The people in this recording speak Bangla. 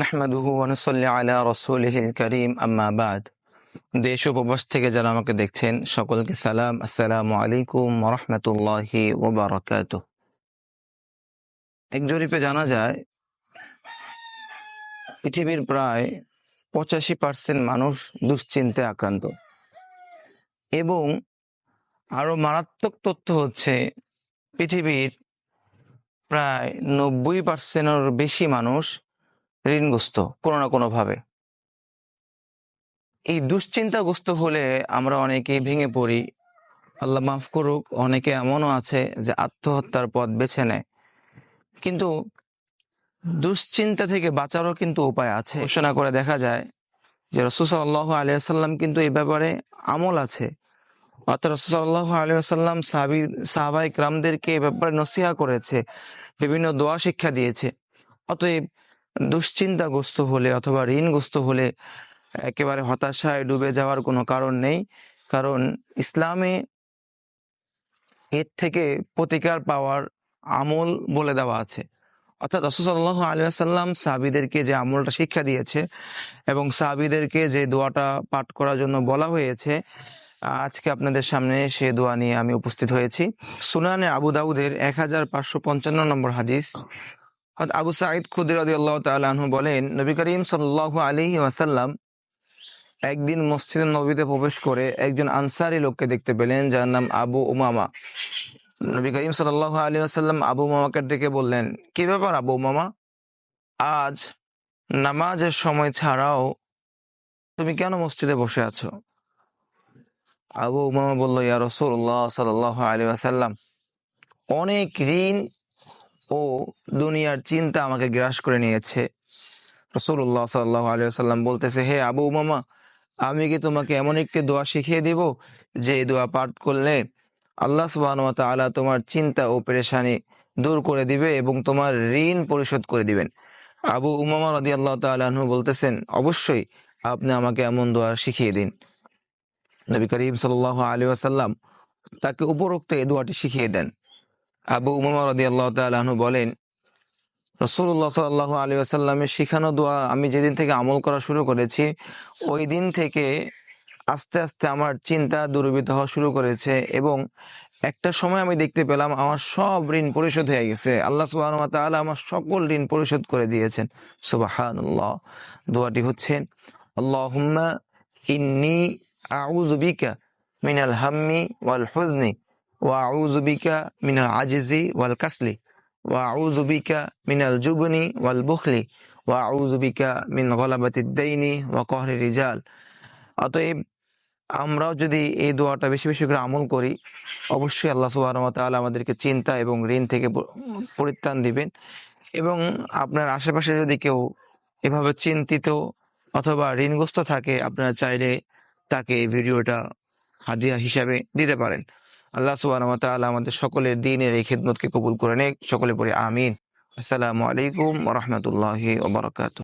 নাহমাদুহু ওয়ানুসল্লি দেশ উপবাস থেকে যারা আমাকে দেখছেন, সকলকে সালাম। আসসালামু আলাইকুম রহমতুল্লাহি ওবরাকাত এক জরিপে জানা যায়, পৃথিবীর প্রায় পঁচাশি পার্সেন্ট মানুষ দুশ্চিন্তায় আক্রান্ত। এবং আরও মারাত্মক তথ্য হচ্ছে, পৃথিবীর প্রায় নব্বই পার্সেন্টের বেশি মানুষ ঋণগ্রস্ত, কোনো না কোনোভাবে। এই দুশ্চিন্তাগ্রস্ত হলে আমরা অনেকেই ভেঙে পড়ি। আল্লাহ মাফ করুক, অনেকে এমনও আছে যে আত্মহত্যার পথ বেছে নেয়। কিন্তু দুশ্চিন্তা থেকে বাঁচারও কিন্তু উপায় আছে। ঘোষণা করে দেখা যায় যে রসুসাল্লাহ আলিয়াল্লাম কিন্তু এই ব্যাপারে আমল আছে। অর্থাৎ রসুসাল্লাহ আলিয়াল্লাম সাহাবি সাহাবাই ক্রামদেরকে এ ব্যাপারে নসিহা করেছে, বিভিন্ন দোয়া শিক্ষা দিয়েছে। অতএব দুশ্চিন্তাগ্রস্ত হলে অথবা ঋণগ্রস্ত হলে একেবারে হতাশায় ডুবে যাওয়ার কোনো কারণ নেই। কারণ ইসলামে এর থেকে প্রতিকার পাওয়ার আমল বলে দেওয়া আছে। অর্থাৎ রসুসাল্লাহ আলিয়াল্লাম সাহাবিদেরকে যে আমলটা শিক্ষা দিয়েছে এবং সাহাবিদেরকে যে দোয়াটা পাঠ করার জন্য বলা হয়েছে, আজকে আপনাদের সামনে সে দোয়া নিয়ে আমি উপস্থিত হয়েছি। সুনানে আবু দাউদের এক হাজার পাঁচশো পঞ্চান্ন নম্বর হাদিস আবু সাঈদ খুদির আল্লাহ তালু বলেন, নবী করিম সাল্লাহ আলী ওয়াসাল্লাম একদিন মসজিদে নবীতে প্রবেশ করে একজন আনসারি লোককে দেখতে পেলেন, যার নাম আবু উমামা। নবী করিম সাল্লাহ আলী আসাল্লাম আবু মামাকে ডেকে বললেন, কি ব্যাপার আবু মামা আজ নামাজের সময় ছাড়াও তুমি কেন মসজিদে বসে আছো? আবু উমামা বলল, ইয়া রসুল্লাহ সাল্লাহ আলী আসাল্লাম অনেক ঋণ ও দুনিয়ার চিন্তা আমাকে গ্রাস করে নিয়েছে। রসুল্লাহ সাল্লাহ আলী আসাল্লাম বলতেছে, হে আবু উমামা, আমি কি তোমাকে এমন একটি দোয়া শিখিয়ে দিব, যে এই দোয়া পাঠ করলে আল্লাহ সুবাহ তালা তোমার চিন্তা ও পেরেশানি দূর করে দিবে এবং তোমার ঋণ পরিশোধ করে দিবেন? আবু উমামা রদি আল্লাহ তালু বলতেছেন, অবশ্যই আপনি আমাকে এমন দোয়া শিখিয়ে দিন। নবী করিম সাল আলী আসাল্লাম তাকে উপরোক্ত এই দোয়াটি শিখিয়ে দেন। আবু উমামা রদি আল্লাহ তালু বলেন রসুল্লাহ সাল্লাহ আলী আসাল্লামের শিখানো দোয়া আমি যেদিন থেকে আমল করা শুরু করেছি, ওই দিন থেকে আস্তে আস্তে আমার চিন্তা দূরীভূত হওয়া শুরু করেছে এবং একটা সময় আমি দেখতে পেলাম আমার সব ঋণ পরিশোধ হয়ে গেছে। আল্লাহ সুবাহ আমার সকল ঋণ পরিশোধ করে দিয়েছেন। সুবাহান্লাহ দোয়াটি হচ্ছে, আল্লাহুম্মা ইন্নি আউযু বিকা মিনাল হাম্মি ওয়াল হুজনি মিনাল আজিজি কাসলি মিনাল জুবনি ওয়াল মিন অতএব আমরাও যদি এই দোয়াটা বেশি বেশি করে আমল করি, অবশ্যই আল্লাহ সুবাহ তাআলা আমাদেরকে চিন্তা এবং ঋণ থেকে পরিত্রাণ দিবেন এবং আপনার আশেপাশে যদি কেউ এভাবে চিন্তিত অথবা ঋণগ্রস্ত থাকে, আপনারা চাইলে তাকে এই ভিডিওটা হাদিয়া হিসাবে দিতে পারেন। আল্লাহ সুবাহ তাআলা আমাদের সকলের দিনের এই খেদমতকে কবুল করে নেক। সকলে পড়ে আমিন। আসসালামু আলাইকুম রহমতুল্লাহ ওবরাকাত